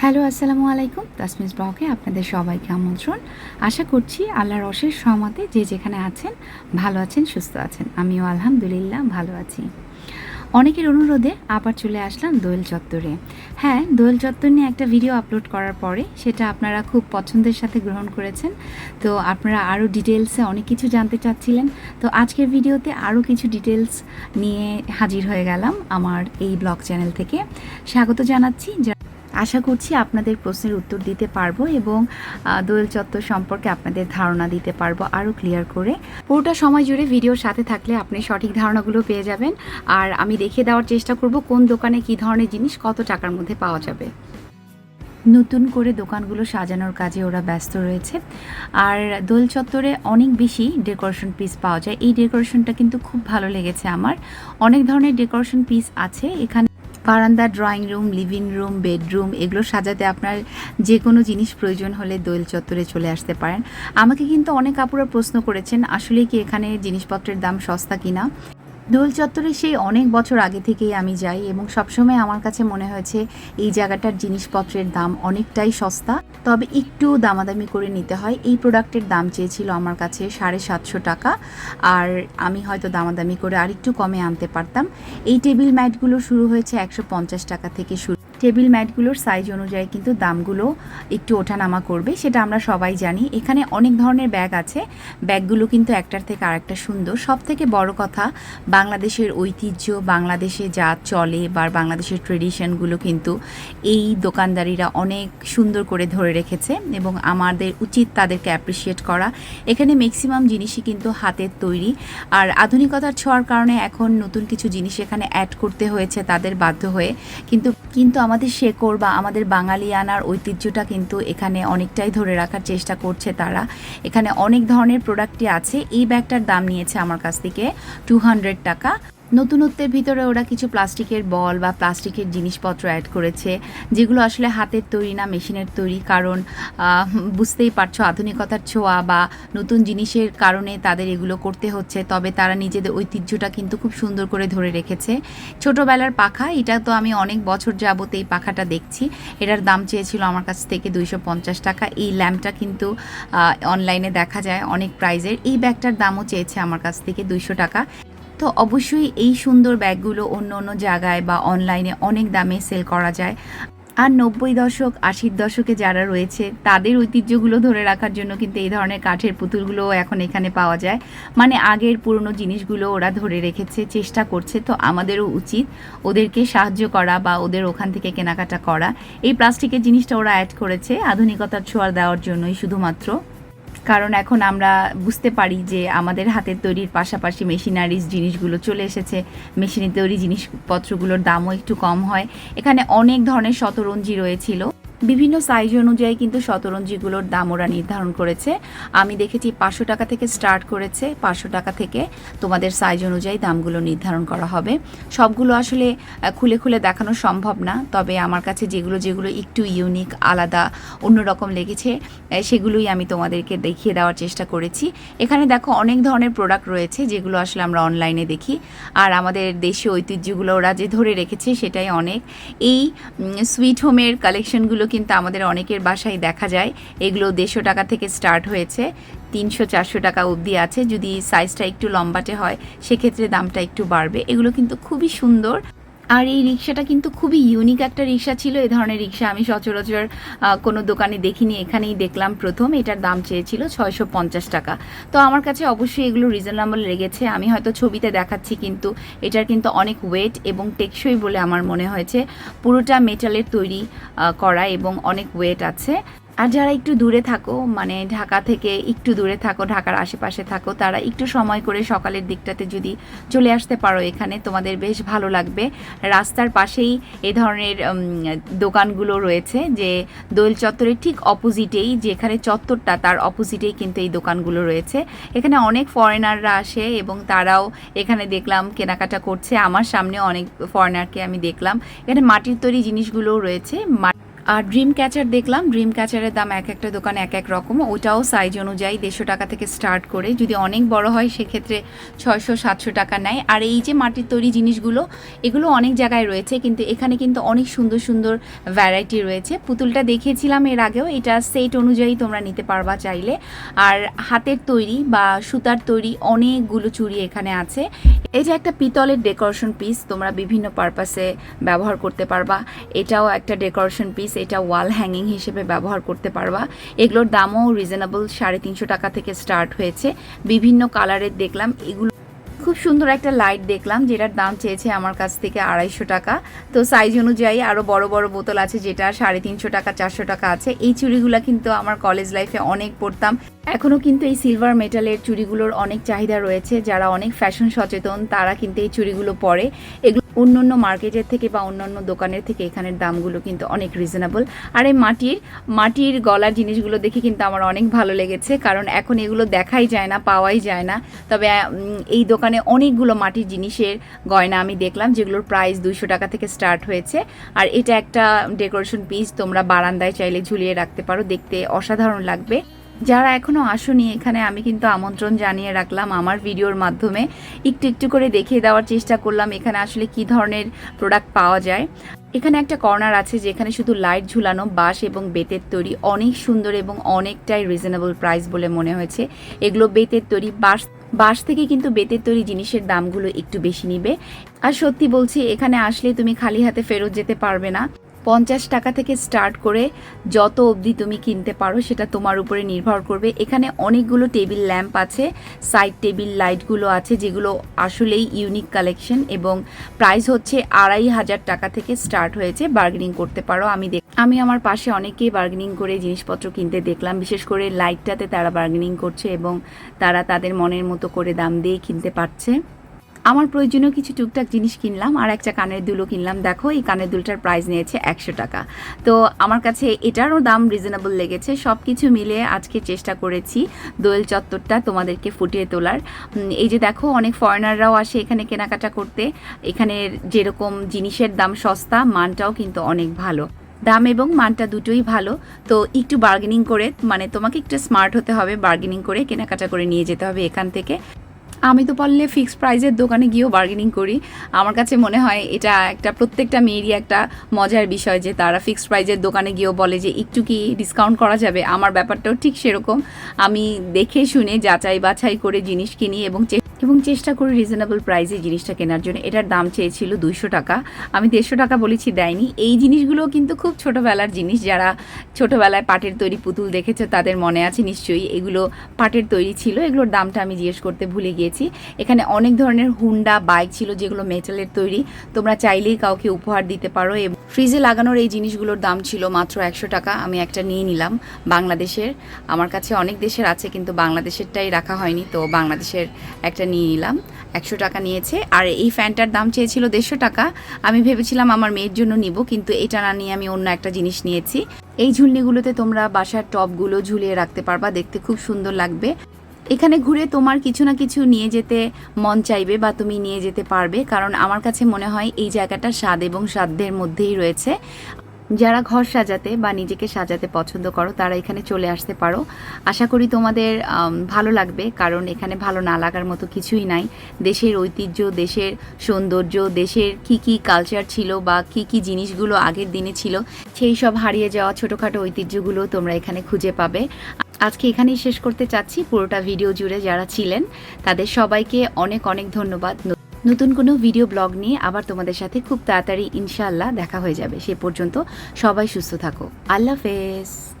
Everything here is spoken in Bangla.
হ্যালো, আসসালামু আলাইকুম। তাসমিস ব্লগে আপনাদের সবাইকে আমন্ত্রণ। আশা করছি আল্লাহর অশেষ সহমতে যে যেখানে আছেন, ভালো আছেন, সুস্থ আছেন। আমিও আলহামদুলিল্লাহ ভালো আছি। অনেকের অনুরোধে আবার চলে আসলাম দোয়েল চত্বরে। হ্যাঁ দোয়েল চত্বর নিয়ে একটা ভিডিও আপলোড করার পরে সেটা আপনারা খুব পছন্দের সাথে গ্রহণ করেছেন। তো আপনারা আরও ডিটেলসে অনেক কিছু জানতে চাচ্ছিলেন। তো আজকের ভিডিওতে আরও কিছু ডিটেলস নিয়ে হাজির হয়ে গেলাম আমার এই ব্লগ চ্যানেল থেকে। স্বাগত জানাচ্ছি। যা- আশা করছি আপনাদের প্রশ্নের উত্তর দিতে পারব এবং দোয়েল চত্বর সম্পর্কে আপনাদের ধারণা দিতে পারব আরও ক্লিয়ার করে। পুরোটা সময় জুড়ে ভিডিওর সাথে থাকলে আপনি সঠিক ধারণাগুলো পেয়ে যাবেন। আর আমি দেখিয়ে দেওয়ার চেষ্টা করব কোন দোকানে কী ধরনের জিনিস কত টাকার মধ্যে পাওয়া যাবে। নতুন করে দোকানগুলো সাজানোর কাজে ওরা ব্যস্ত রয়েছে। আর দোল চত্বরে অনেক বেশি ডেকোরেশন পিস পাওয়া যায়। এই ডেকোরেশনটা কিন্তু খুব ভালো লেগেছে আমার। অনেক ধরনের ডেকোরেশন পিস আছে। এখানে বারান্দা drawing room living room bedroom এগুলো সাজাতে আপনার যে কোনো জিনিস প্রয়োজন হলে দোয়েল চত্বরে চলে আসতে পারেন। আমাকে কিন্তু অনেক আপুরা প্রশ্ন করেছেন আসলে কি এখানে জিনিসপত্রের দাম সস্তা কিনা? দোল চত্বরে সেই অনেক বছর আগে থেকেই আমি যাই এবং সবসময় আমার কাছে মনে হয়েছে, এই জায়গাটার জিনিসপত্রের দাম অনেকটাই সস্তা। তবে একটু দামাদামি করে নিতে হয়। এই প্রোডাক্টের দাম চেয়েছিল আমার কাছে সাড়ে সাতশো টাকা আর আমি হয়তো দামাদামি করে আরেকটু কমে আনতে পারতাম। এই টেবিল ম্যাটগুলো শুরু হয়েছে একশো পঞ্চাশ টাকা থেকে শুরু টেবিল ম্যাটগুলোর সাইজ অনুযায়ী কিন্তু দামগুলো একটু ওঠানামা করবে, সেটা আমরা সবাই জানি। এখানে অনেক ধরনের ব্যাগ আছে। ব্যাগগুলো কিন্তু একটার থেকে আরেকটা সুন্দর। সব থেকে বড় কথা, বাংলাদেশের ঐতিহ্য, বাংলাদেশে যা চলে বা বাংলাদেশের ট্রেডিশনগুলো কিন্তু এই দোকানদারিরা অনেক সুন্দর করে ধরে রেখেছে এবং আমাদের উচিত তাদেরকে অ্যাপ্রিসিয়েট করা। এখানে ম্যাক্সিমাম জিনিসই কিন্তু হাতের তৈরি। আর আধুনিকতার ছোঁয়ার কারণে এখন নতুন কিছু জিনিস এখানে অ্যাড করতে হয়েছে তাদের বাধ্য হয়ে। কিন্তু কিন্তু আমাদের শেকড় বা আমাদের বাঙালিয়ানার ঐতিহ্যটা কিন্তু এখানে অনেকটাই ধরে রাখার চেষ্টা করছে তারা। এখানে অনেক ধরনের প্রোডাক্টই আছে। এই ব্যাগটার দাম নিয়েছে আমার কাছ থেকে টু হান্ড্রেড টাকা। নতুনত্বের ভিতরে ওরা কিছু প্লাস্টিকের বল বা প্লাস্টিকের জিনিসপত্র অ্যাড করেছে, যেগুলো আসলে হাতের তৈরি না, মেশিনের তৈরি। কারণ বুঝতেই পারছ, আধুনিকতার ছোঁয়া বা নতুন জিনিসের কারণে তাদের এগুলো করতে হচ্ছে। তবে তারা নিজেদের ঐতিহ্যটা কিন্তু খুব সুন্দর করে ধরে রেখেছে। ছোটোবেলার পাখা, এটা তো আমি অনেক বছর যাবত এই পাখাটা দেখছি। এটার দাম চেয়েছিল আমার কাছ থেকে দুইশো পঞ্চাশ টাকা। এই ল্যাম্পটা কিন্তু অনলাইনে দেখা যায় অনেক প্রাইজের এই ব্যাগটার দামও চেয়েছে আমার কাছ থেকে দুইশো টাকা। তো অবশ্যই এই সুন্দর ব্যাগগুলো অন্য অন্য জায়গায় বা অনলাইনে অনেক দামে সেল করা যায়। আর নব্বই দশক, আশির দশকে যারা রয়েছে, তাদের ঐতিহ্যগুলো ধরে রাখার জন্য কিন্তু এই ধরনের কাঠের পুতুলগুলোও এখন এখানে পাওয়া যায়। মানে আগের পুরনো জিনিসগুলো ওরা ধরে রেখেছে, চেষ্টা করছে, তো আমাদেরও উচিত ওদেরকে সাহায্য করা বা ওদের ওখান থেকে কেনাকাটা করা। এই প্লাস্টিকের জিনিসটা ওরা অ্যাড করেছে, আধুনিকতার ছোঁয়া দেওয়ার জন্যই শুধুমাত্র। কারণ এখন আমরা বুঝতে পারি যে আমাদের হাতের তৈরির পাশাপাশি মেশিনারিজ জিনিসগুলো চলে এসেছে। মেশিনের তৈরি জিনিসপত্রগুলোর দামও একটু কম হয়। এখানে অনেক ধরনের শতরঞ্জি রয়েছিল। বিভিন্ন সাইজ অনুযায়ী কিন্তু শতরঞ্জিগুলোর দাম ওরা নির্ধারণ করেছে। আমি দেখেছি পাঁচশো টাকা থেকে স্টার্ট করেছে, পাঁচশো টাকা থেকে তোমাদের সাইজ অনুযায়ী দামগুলো নির্ধারণ করা হবে। সবগুলো আসলে খুলে খুলে দেখানো সম্ভব না, তবে আমার কাছে যেগুলো যেগুলো একটু ইউনিক আলাদা, অন্যরকম লেগেছে সেগুলোই আমি তোমাদেরকে দেখিয়ে দেওয়ার চেষ্টা করেছি। এখানে দেখো অনেক ধরনের প্রোডাক্ট রয়েছে, যেগুলো আসলে আমরা অনলাইনে দেখি। আর আমাদের দেশীয় ঐতিহ্যগুলো ওরা যে ধরে রেখেছে সেটাই অনেক। এই সুইট হোমের কালেকশনগুলো কিন্তু আমাদের অনেকের বাসায় দেখা যায়। এগুলো দেড়শো টাকা থেকে স্টার্ট হয়েছে। তিনশো, চারশো টাকা অবধি আছে। যদি সাইজটা একটু লম্বাটে হয়, সেক্ষেত্রে দামটা একটু বাড়বে। এগুলো কিন্তু খুবই সুন্দর। আর এই রিক্সাটা কিন্তু খুবই ইউনিক একটা রিক্সা ছিল। এই ধরনের রিক্সা আমি সচরাচর কোনো দোকানে দেখিনি, এখানেই দেখলাম প্রথম। এটার দাম চেয়েছিল ছয়শো পঞ্চাশ টাকা। তো আমার কাছে অবশ্যই এগুলো রিজনেবল লেগেছে। আমি হয়তো ছবিতে দেখাচ্ছি কিন্তু এটার কিন্তু অনেক ওয়েট এবং টেকসই বলে আমার মনে হয়েছে। পুরোটা মেটালের তৈরি করা এবং অনেক ওয়েট আছে। আর যারা একটু দূরে থাকো মানে ঢাকা থেকে একটু দূরে থাকো, ঢাকার আশেপাশে থাকো, তারা একটু সময় করে সকালের দিকটাতে যদি চলে আসতে পারো এখানে, তোমাদের বেশ ভালো লাগবে। রাস্তার পাশেই এ ধরনের দোকানগুলো রয়েছে যে দোল চত্বরের ঠিক অপোজিটেই, যেখানে চত্বরটা তার অপোজিটেই কিন্তু এই দোকানগুলো রয়েছে। এখানে অনেক ফরেনাররা আসে এবং তারাও এখানে দেখলাম কেনাকাটা করছে। আমার সামনে অনেক ফরেনারকে আমি দেখলাম। এখানে মাটির তৈরি জিনিসগুলোও রয়েছে। আর ড্রিম ক্যাচার দেখলাম। ড্রিম ক্যাচারের দাম এক একটা দোকানে এক এক রকম। ওটাও সাইজ অনুযায়ী দেড়শো টাকা থেকে স্টার্ট করে। যদি অনেক বড় হয়, সেক্ষেত্রে ছয়শো, সাতশো টাকা নেয়। আর এই যে মাটির তৈরি জিনিসগুলো, এগুলো অনেক জায়গায় রয়েছে, কিন্তু এখানে কিন্তু অনেক সুন্দর সুন্দর ভ্যারাইটি রয়েছে। পুতুলটা দেখিয়েছিলাম এর আগেও। এটা সেট অনুযায়ী তোমরা নিতে পারবা চাইলে। আর হাতের তৈরি বা সুতার তৈরি অনেকগুলো চুড়ি এখানে আছে। এটা একটা পিতলের ডেকোরেশন পিস তোমরা বিভিন্ন পারপাসে ব্যবহার করতে পারবা। এটাও একটা ডেকোরেশন পিস এটা ওয়াল হ্যাঙ্গিং হিসেবে ব্যবহার করতে পারবা। এগুলোর দামও রিজনেবল সাড়ে তিনশো টাকা থেকে স্টার্ট হয়েছে। বিভিন্ন কালারের দেখলাম, এগুলো খুব সুন্দর একটা লাইট দেখলাম, যেটার দাম চেয়েছে আমার কাছ থেকে আড়াইশো টাকা। তো সাইজ অনুযায়ী আরও বড় বড় বোতল আছে, যেটা সাড়ে তিনশো টাকা, চারশো টাকা আছে। এই চুড়িগুলো কিন্তু আমার কলেজ লাইফে অনেক পড়তাম এখনও কিন্তু এই সিলভার মেটালের চুড়িগুলোর অনেক চাহিদা রয়েছে। যারা অনেক ফ্যাশন সচেতন, তারা কিন্তু এই চুড়িগুলো পরে। এগুলো অন্য অন্য মার্কেটের থেকে বা অন্যান্য দোকানের থেকে এখানের দামগুলো কিন্তু অনেক রিজনেবল আর এই মাটির মাটির গলার জিনিসগুলো দেখে কিন্তু আমার অনেক ভালো লেগেছে, কারণ এখন এগুলো দেখাই যায় না, পাওয়াই যায় না। তবে এই দোকানে অনেকগুলো মাটির জিনিসের গয়না আমি দেখলাম, যেগুলোর প্রাইস দুইশো টাকা থেকে স্টার্ট হয়েছে। আর এটা একটা ডেকোরেশন পিস তোমরা বারান্দায় চাইলে ঝুলিয়ে রাখতে পারো, দেখতে অসাধারণ লাগবে। যারা এখনও আসনি, এখানে আমি কিন্তু আমন্ত্রণ জানিয়ে রাখলাম আমার ভিডিওর মাধ্যমে। একটু একটু করে দেখিয়ে দেওয়ার চেষ্টা করলাম এখানে আসলে কি ধরনের প্রোডাক্ট পাওয়া যায়। এখানে একটা কর্নার আছে যেখানে শুধু লাইট ঝুলানো, বাঁশ এবং বেতের তৈরি, অনেক সুন্দর এবং অনেকটাই রিজনেবল প্রাইস বলে মনে হয়েছে। এগুলো বেতের তৈরি, বাঁশ বাঁশ থেকে কিন্তু বেতের তৈরি জিনিসের দামগুলো একটু বেশি নিবে। আর সত্যি বলছি, এখানে আসলে তুমি খালি হাতে ফেরত যেতে পারবে না। পঞ্চাশ টাকা থেকে স্টার্ট করে যত অবধি তুমি কিনতে পারো সেটা তোমার উপরে নির্ভর করবে। এখানে অনেকগুলো টেবিল ল্যাম্প আছে সাইড টেবিল লাইটগুলো আছে, যেগুলো আসলেই ইউনিক কালেকশন এবং প্রাইস হচ্ছে আড়াই হাজার টাকা থেকে স্টার্ট হয়েছে বার্গেনিং করতে পারো। আমি দেখ, আমি আমার পাশে অনেকেই বার্গেনিং করে জিনিসপত্র কিনতে দেখলাম, বিশেষ করে লাইটটাতে তারা বার্গেনিং করছে এবং তারা তাদের মনের মতো করে দাম দিয়ে কিনতে পারছে। আমার প্রয়োজনীয় কিছু টুকটাক জিনিস কিনলাম আর একটা কানের দুলও কিনলাম। দেখো, এই কানের দুলটার প্রাইস নিয়েছে একশো টাকা। তো আমার কাছে এটারও দাম রিজনেবল লেগেছে। সব কিছু মিলে আজকে চেষ্টা করেছি দোয়েল চত্বরটা তোমাদেরকে ফুটিয়ে তোলার। এই যে দেখো, অনেক ফরেনাররাও আসে এখানে কেনাকাটা করতে। এখানের যেরকম জিনিসের দাম সস্তা, মানটাও কিন্তু অনেক ভালো। দাম এবং মানটা দুটোই ভালো। তো একটু বার্গেনিং করে মানে তোমাকে একটু স্মার্ট হতে হবে বার্গেনিং করে কেনাকাটা করে নিয়ে যেতে হবে এখান থেকে। আমি তো পারলে ফিক্সড প্রাইজের দোকানে গিয়েও বার্গেনিং করি। আমার কাছে মনে হয় এটা একটা প্রত্যেকটা মেয়েরই একটা মজার বিষয় যে তারা ফিক্সড প্রাইজের দোকানে গিয়েও বলে যে একটু কি ডিসকাউন্ট করা যাবে? আমার ব্যাপারটাও ঠিক সেরকম। আমি দেখে শুনে যাচাই বাছাই করে জিনিস কিনি এবং এবং চেষ্টা করি রিজনেবল প্রাইসে জিনিসটা কেনার জন্য। এটার দাম চেয়েছিল দুইশো টাকা। আমি দেড়শো টাকা বলেছি, দেয়নি। এই জিনিসগুলো কিন্তু খুব ছোটোবেলার জিনিস। যারা ছোটোবেলায় পাটের তৈরি পুতুল দেখেছ তাদের মনে আছে নিশ্চয়ই। এগুলো পাটের তৈরি ছিল। এগুলোর দামটা আমি জিজ্ঞেস করতে ভুলে গিয়েছি। এখানে অনেক ধরনের হুন্ডা, বাইক ছিল যেগুলো মেটালের তৈরি। তোমরা চাইলেই কাউকে উপহার দিতে পারো এবং ফ্রিজে লাগানোর এই জিনিসগুলোর দাম ছিল মাত্র একশো টাকা। আমি একটা নিয়ে নিলাম বাংলাদেশের। আমার কাছে অনেক দেশের আছে কিন্তু বাংলাদেশেরটাই রাখা হয়নি, তো বাংলাদেশের একটা নিয়ে নিলাম। একশো টাকা নিয়েছে। আর এই ফ্যানটার দাম চেয়েছিল দেড়শো টাকা। আমি ভেবেছিলাম আমার মেয়ের জন্য নিব, কিন্তু এটা না নিয়ে আমি অন্য একটা জিনিস নিয়েছি। এই ঝুলনিগুলোতে তোমরা বাসার টপগুলো ঝুলিয়ে রাখতে পারবা, দেখতে খুব সুন্দর লাগবে। এখানে ঘুরে তোমার কিছু না কিছু নিয়ে যেতে মন চাইবে বা তুমি নিয়ে যেতে পারবে। কারণ আমার কাছে মনে হয় এই জায়গাটা স্বাদ এবং সাধ্যের মধ্যেই রয়েছে। যারা ঘর সাজাতে বা নিজেকে সাজাতে পছন্দ করো, তারা এখানে চলে আসতে পারো। আশা করি তোমাদের ভালো লাগবে, কারণ এখানে ভালো না লাগার মতো কিছুই নাই। দেশের ঐতিহ্য, দেশের সৌন্দর্য, দেশের কি কি কালচার ছিল বা কি কি জিনিসগুলো আগের দিনে ছিল, সেই সব হারিয়ে যাওয়া ছোটোখাটো ঐতিহ্যগুলো তোমরা এখানে খুঁজে পাবে। আজকে এখানেই শেষ করতে চাচ্ছি। পুরোটা ভিডিও জুড়ে যারা ছিলেন, তাদের সবাইকে অনেক অনেক ধন্যবাদ। নতুন কোনো ভিডিও ব্লগ নিয়ে আবার তোমাদের সাথে খুব তাড়াতাড়ি ইনশাআল্লাহ দেখা হয়ে যাবে। সে পর্যন্ত সবাই সুস্থ থাকো। আল্লাহ হাফেজ।